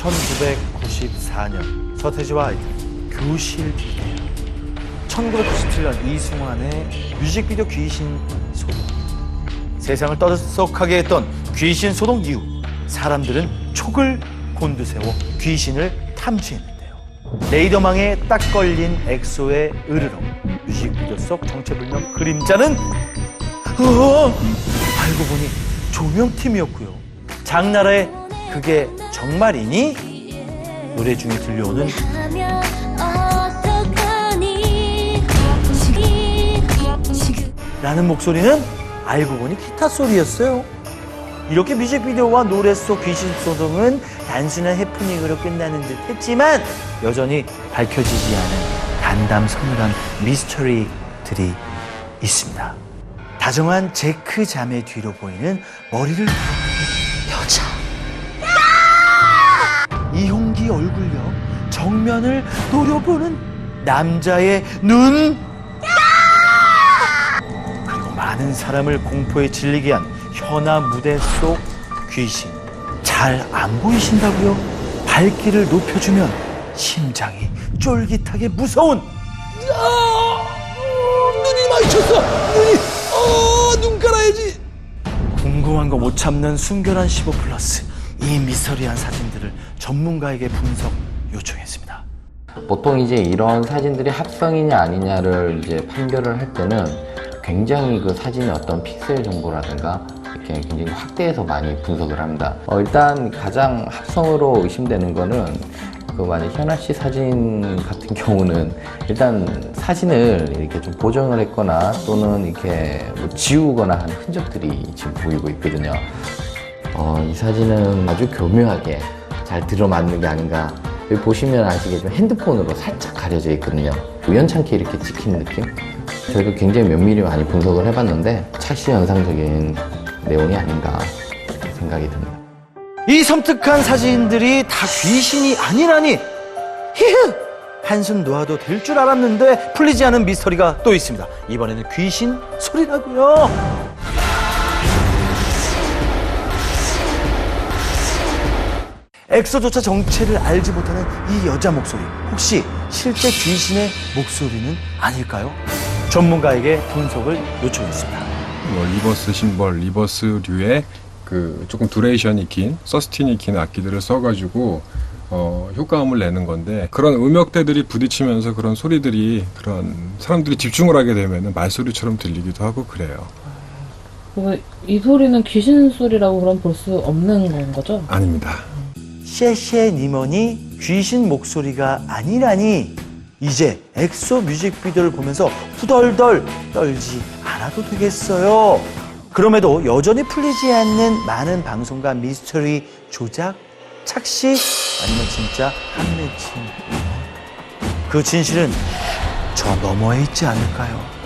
1994년 서태지와 아이들 교실 비디오 1997년 이승환의 뮤직비디오 귀신 소동. 세상을 떠들썩하게 했던 귀신 소동 이후 사람들은 촉을 곤두세워 귀신을 탐지했는데요. 레이더망에 딱 걸린 엑소의 으르렁 뮤직비디오 속 정체불명 그림자는 어, 알고 보니 조명팀이었고요. 장나라의 그게 정말이니? 노래 중에 들려오는 라는 목소리는 알고 보니 기타 소리였어요. 이렇게 뮤직비디오와 노래 속 귀신 소동은 단순한 해프닝으로 끝나는 듯 했지만 여전히 밝혀지지 않은 단담 서늘한 미스터리들이 있습니다. 다정한 제크 자매 뒤로 보이는 머리를 긴 여자. 이홍기 얼굴력 정면을 노려보는 남자의 눈. 그리고 많은 사람을 공포에 질리게 한 현아 무대 속 귀신. 잘 안 보이신다고요? 발길을 높여주면 심장이 쫄깃하게 무서운 아! 눈이 마주쳤어 눈이 어, 눈 깔아야지 궁금한 거 못 참는 순결한 15 플러스 이 미스터리한 사진들을 전문가에게 분석 요청했습니다 보통 이제 이런 사진들이 합성이냐 아니냐를 이제 판별을 할 때는 굉장히 그 사진의 어떤 픽셀 정보라든가 이렇게 굉장히 확대해서 많이 분석을 합니다. 어, 일단 가장 합성으로 의심되는 거는 그 만약 현아 씨 사진 같은 경우는 일단 사진을 이렇게 좀 보정을 했거나 또는 이렇게 뭐 지우거나 한 흔적들이 지금 보이고 있거든요. 어, 이 사진은 아주 교묘하게 잘 들어맞는 게 아닌가. 여기 보시면 아시겠지만 핸드폰으로 살짝 가려져 있거든요. 우연찮게 이렇게 찍힌 느낌? 저희가 굉장히 면밀히 많이 분석을 해봤는데 착시 현상적인 내용이 아닌가 생각이 듭니다. 이 섬뜩한 사진들이 다 귀신이 아니라니 히흐 한숨 놓아도 될 줄 알았는데 풀리지 않은 미스터리가 또 있습니다 이번에는 귀신 소리라고요 엑소조차 정체를 알지 못하는 이 여자 목소리 혹시 실제 귀신의 목소리는 아닐까요? 전문가에게 분석을 요청했습니다 뭐 리버스 심벌, 리버스류의 그 조금 두레이션이 긴, 서스틴이 긴 악기들을 써가지고 어, 효과음을 내는 건데 그런 음역대들이 부딪히면서 그런 소리들이 그런 사람들이 집중을 하게 되면 말소리처럼 들리기도 하고 그래요. 그이 소리는 귀신 소리라고 그럼 볼 수 없는 건 거죠? 아닙니다. 셰셰 니먼이 귀신 목소리가 아니라니 이제 엑소 뮤직비디오를 보면서 후덜덜 떨지 않아도 되겠어요. 그럼에도 여전히 풀리지 않는 많은 방송과 미스터리 조작, 착시 아니면 진짜 한매칭 그 진실은 저 너머에 있지 않을까요?